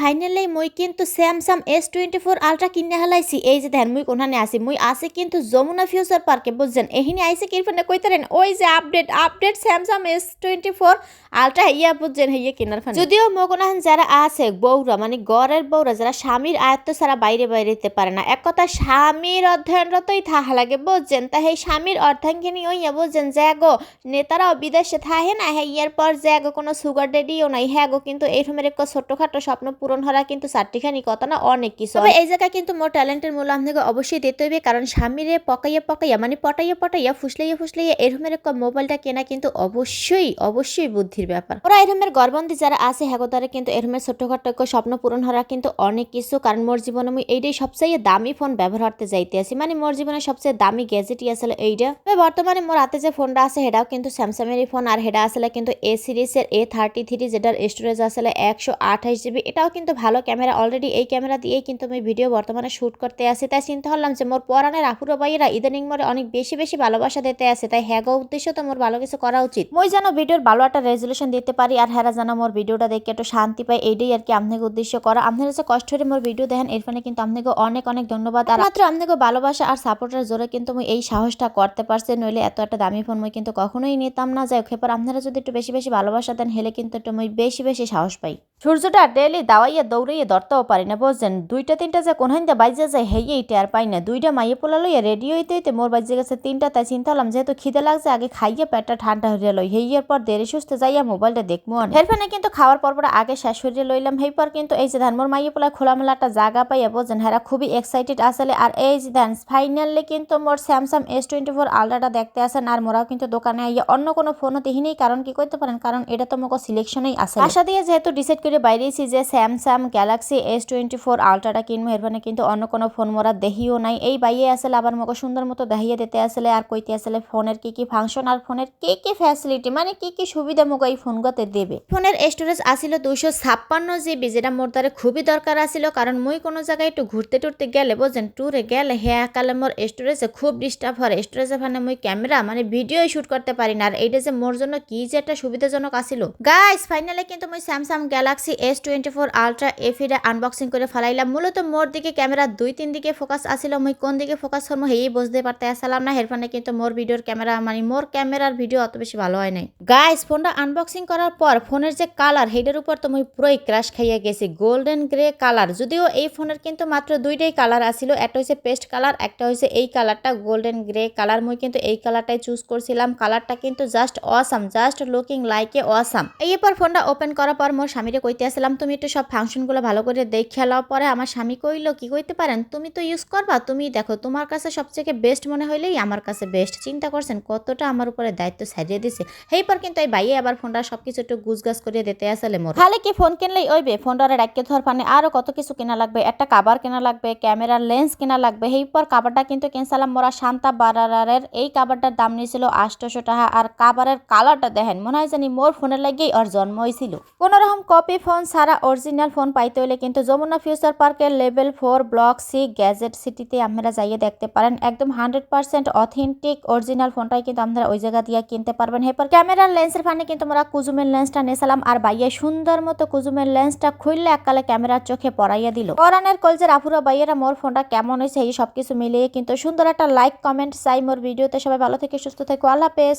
Finally মুই কিন্তু Samsung S twenty four Ultra কিনে হালাইছি। এই যে দেখেন, মুই কোনখানে আছি? মুই আছি কিন্তু যমুনা ফিউচার পার্কে বুঝছেন এহিনি আইসে কিরফানে কইতারেন ওই যে update update Samsung S twenty four Ultra ইয়া বুঝছেন হইয়া কিনার ফানে যদিও মগনাহান যারা আছে বউরা মানে গড়ের বউরা যারা স্বামীর আয়ত্ত ছাড়া বাইরে বাইরে যেতে পারে না, এক কথা স্বামীর অধ্যয়নরতই থাহা লাগে বুঝছেন তা সেই স্বামীর অর্ধাঙ্গিনী ওইয়া বুঝছেন যে গো নেতারাও বিদেশে থাহে না হ্যাঁ ইয়ার পর যে গো কোনো সুগার ডেডিও নাই হ্যাঁ গো কিন্তু এই রকমের একটা ছোট্টখাটো স্বপ্ন পূরণ হরা কিন্তু চারটিখানি কথা না অনেক কিছু। তবে এই জায়গায় কিন্তু মোর ট্যালেন্টের মূল্য আপনাকে অবশ্যই দিতে হইবে, কারণ স্বামীরে পকাইয়া পকাইয়া মানে পটাইয়া পটাইয়া, ফুসলাইয়া ফুসলাইয়া এরকমের একটা মোবাইলটা কেনা কিন্তু অবশ্যই অবশ্যই বুদ্ধির ব্যাপার। ওরা এরকমের গর্বন্দি যারা আছে হ্যাগোদারে কিন্তু এরকমের ছোট্টখাটো একটা স্বপ্ন পূরণ হরা কিন্তু অনেক কিছু, কারণ মোর জীবনে আমি এইটাই সবচেয়ে দামি ফোন ব্যবহার করতে যাইতে আছি। মানে মোর জীবনে সবচেয়ে দামি গ্যাজেটই আসলে এইটা। তবে বর্তমানে মোর হাতে যে ফোনটা আছে, সেটাও কিন্তু স্যামসাংয়েরই ফোন, আর সেটা আসলে কিন্তু এ সিরিজের এ থার্টি থ্রি যেটার স্টোরেজ আসলে একশো আঠাশ জিবি এটাও কিন্তু ভালো ক্যামেরা অলরেডি এই ক্যামেরা দিয়েই কিন্তু আমি ভিডিও বর্তমানে শ্যুট করতে আসি তাই চিন্তা করলাম যে, মোর পরানের আফুরো ভাইয়েরা ইদানিং মোরে অনেক বেশি বেশি ভালোবাসা দিতে আসে তাই হ্যাগো উদ্দেশ্য তো মোর ভালো কিছু করা উচিত। মই যেন ভিডিওর ভালো একটা রেজলিউশন দিতে পারি, আর হ্যারা যেন মোর ভিডিওটা দেখে একটু শান্তি পাই এইটাই আর কি আপনাকে উদ্দেশ্য করা। আপনারা যে কষ্ট করে মোর ভিডিও দেখেন, এর ফলে কিন্তু আপনাকে অনেক অনেক ধন্যবাদ। আর মাত্র আপনাকে ভালোবাসা আর সাপোর্টের জোরে কিন্তু আমি এই সাহসটা করতে পারছি, নইলে এত একটা দামি ফোন মই কিন্তু কখনোই নিতাম না। যাই এবার আপনারা যদি একটু বেশি বেশি ভালোবাসা দেন, হেলে কিন্তু একটু মই বেশি বেশি সাহস পাই। সূর্যটা ডেলি দাওয়াইয়া দৌড়াইয়া ধরতেও পারি না, বুঝছেন? দুইটা, তিনটা যে কোন হাইন্দা বাইজে যায় হেই টের পাই না। দুইটা মাইয়ে পোলা লইয়া রেডি হইতে হইতে মোর বাজে গেছে তিনটা, তাই চিন্তা হলাম যেহেতু খিদে লাগছে, আগে খাইয়ে পেটটা ঠান্ডা হইয়া লই। হেইয়ের পর দেরি সুস্থ যাইয়া মোবাইলটা দেখব হেরফানে কিন্তু খাওয়ার পর পর আগে শেষ হইয়া লইলাম হেই পর কিন্তু এই যে ধান, মোর মাইয়ে পোলা খোলামেলা একটা জায়গা পাইয়া বোঝেন হেরা খুবই এক্সাইটেড আসলে আর এই যে ধান ফাইনালি কিন্তু মোর স্যামসাং এস টোয়েন্টি ফোর আলট্রাটা দেখতে আসেন আর মোরাও কিন্তু দোকানে আইয়া অন্য কোনো ফোনও দেখিনি কারণ কি করতে পারেন, কারণ এটা তো মোকে সিলেকশনই আছে আশা দিয়ে যেহেতু ডিসাইড করে বাইরেছি যে Samsung Galaxy S twenty four আলট্রাটা কিনবো। এর মানে কিন্তু অন্য কোনো ফোন মোরা দেহিও নাই। এই বাইয়ে আসলে আবার মোকে সুন্দর মতো দেখিয়ে দিতে আসলে আর কইতে আসলে ফোনের কি কি ফাংশন আর ফোনের কি কি ফ্যাসিলিটি মানে কি কি সুবিধা মোকে এই ফোনগুলোতে দেবে। ফোনের স্টোরেজ আসিল দুইশো ছাপ্পান্ন জিবি যেটা মোর দ্বারা খুবই দরকার আসিল, কারণ মুই কোনো জায়গায় একটু ঘুরতে টুরতে গেলে, বুঝছেন ট্যুরে গেলে হ্যাঁ কালে মোর স্টোরেজে খুব ডিস্টার্ব হয়। স্টোরেজে ফানে মুই ক্যামেরা মানে ভিডিও শুট করতে পারি না। আর এইটা যে মোর জন্য কি যে একটা সুবিধাজনক আসিল। গাইস ফাইনালি কিন্তু মুই Samsung Galaxy S twenty four Ultra এফিটা unboxing করে ফেলাইলাম। মূলত মোর দিকে ক্যামেরা দুই তিন দিকে ফোকাস আসিল মুই কোন দিকে ফোকাস করব হেই বুঝতে পারতে আসলাম না। হেরফানে কিন্তু মোর ভিডিওর ক্যামেরা মানে মোর ক্যামেরার ভিডিও অত বেশি ভালো হয় নাই। গাইস ফোনটা আনবক্সিং করার পর ফোনের যে কালার হেডের উপর তো মুই পুরোই ক্রাশ খাইয়া গেছি। গোল্ডেন গ্রে কালার যদিও এই ফোনের কিন্তু মাত্র দুইটাই কালার আসিল একটা হচ্ছে পেস্ট কালার একটা হচ্ছে এই কালারটা গোল্ডেন গ্রে কালার মুই কিন্তু এই কালারটাই চুজ করছিলাম। কালারটা কিন্তু just awesome just looking like awesome এরপর ফোনটা ওপেন করার পর মোর স্বামীরে কইতে আসলাম, তুমি একটু সব ফাংশনগুলো ভালো করে দেখে লওয়ার পরে আমার স্বামী কইলো, কি কইতে পারেন? তুমি তো ইউজ করবা। তুমি দেখো, তোমার কাছে সবথেকে বেস্ট মনে হইলেই আমার কাছে বেস্ট চিন্তা করছেন কতটা আমার উপরে দায়িত্ব ছাড়িয়ে দিছে। সেই পর কিন্তু এই বাইয়ে আবার ফোনটা সবকিছু একটু গুছগাছ করে দিতে আসলে মোর। খালি কি ফোন কিনলেই ওইবে ফোনটা রাখিয়ে ধর পানে আরও কত কিছু কেনা লাগবে? একটা কাবার কেনা লাগবে? ক্যামেরার লেন্স কেনা লাগবে? সেই পর কাবারটা কিন্তু কিনছিলাম মোরা শান্তা বারারের এই কাবারটার দাম নিয়েছিল আটশোশো টাকা। আর কাবারের কালারটা দেখেন, মনে হয় জানি মোর ফোনের লাগেই ওর জন্ম হয়েছিল কোন রকম কপি ফোন ছাড়া অরিজিনাল ফোন পাইতে হলে কিন্তু যমুনা ফিউচার পার্কের level four block C gadget সিটিতে আপনারা যাইয়ে দেখতে পারেন। একদম হান্ড্রেড পার্সেন্ট অথেন্টিক অরিজিনাল ফোনটাই কিন্তু আপনারা ওই জায়গা দিয়ে কিনতে পারবেন। এরপর ক্যামেরার লেন্সের ফানে কিন্তু আমরা কুজুমের লেন্সটা নিয়েছিলাম আর বাইয়ে সুন্দর মতো কুজুমের লেন্সটা খুললে এককালে ক্যামেরার চোখে পড়াইয়া দিল। পরানের কলজের আফুরা বাইয়েরা মোর ফোনটা কেমন হয়েছে এই সবকিছু মিলিয়ে কিন্তু সুন্দর একটা লাইক, কমেন্ট চাই মোর ভিডিওতে। সবাই ভালো থেকে সুস্থ থেকো। আল্লাহ হাফেজ।